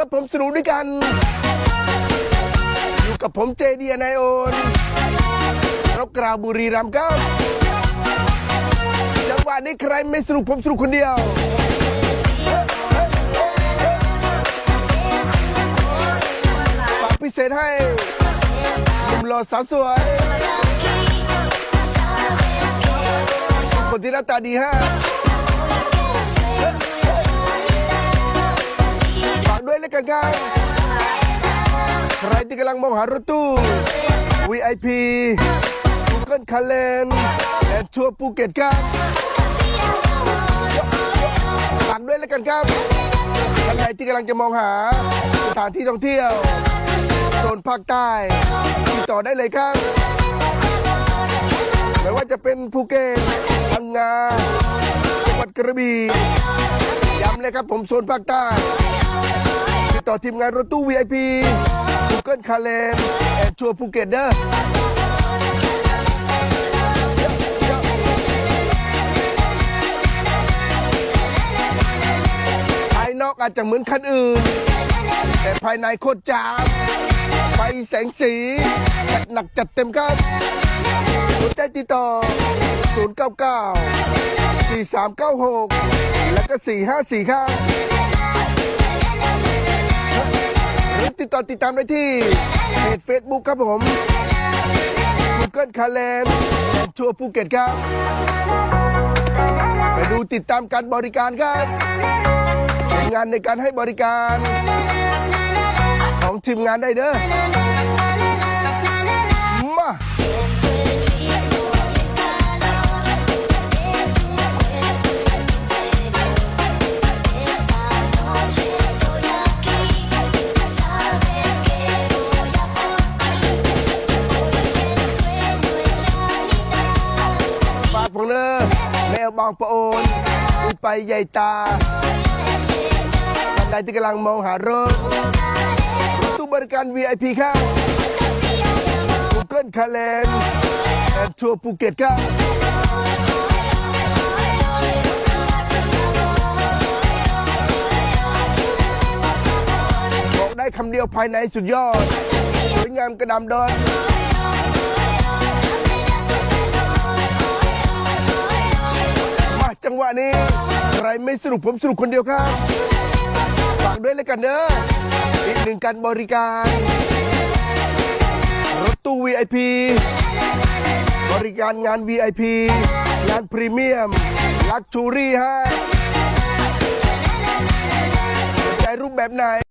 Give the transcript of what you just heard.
รับผมสนุกด้วยกัน อยู่กับผมเจดีนายโอนรบกราวบุรีรัมย์ครับจังหวะนี้ใครไม่สนุกผมสนุกคนเดียวฝากพิเศษให้หนุ่มหล่อสาวสวยคนที่หน้าตาดีฮะ กันครับใครที่กำลังมองหารถตู้ VIP Google c a l e n และทัวร์ภูเก็ตครับฝากด้วยแล้วกันครับท่านใดที่กำลังจะมองหาสถานที่ท่องเที่ยวโซนภาคใต้ติดต่อได้เลยครับไม่ว่าจะเป็นภูเก็ตพังงาจังหวัดกระบี่ย้ำเลยครับผมโซนภาคใต้ ต่อทีมงานรถตู้ VIP Google c a l e n แอนทัวร์ภูเก็ตเด้อภายนอกอาจจะเหมือนคันอื่น แต่ภายในโคตรจ้าบไฟแสงสี จัดหนักจัดเต็มครับสนใจติดต่อ 099 4396 แล้วก็ 454 ครับ ต่อติดตามได้ที่เพจ Facebook ครับผม Google c a l e n ชัวร์ภูเก็ตครับ ไปดูติดตามการบริการครับผลงานในการให้บริการ ของทีมงานได้เด้อมา บางปะโอนอุไปใหญ่ตาท่านใดที่กำลังมองหารถรถตู้บริการ VIP ครับ Google c a l e n แอนทัวร์ภูเก็ตครับบอกได้คำเดียวภายในสุดยอดสวยงามกระดำดอน จังหวะนี้ ใครไม่สนุกผมสนุกคนเดียวครับฝากด้วยเลยกันเด้ออีกหนึ่งการบริการ รถตู้ VIP บริการงาน VIP งานพรีเมียม ลักชูรี่ฮะสนใจรูปแบบไหน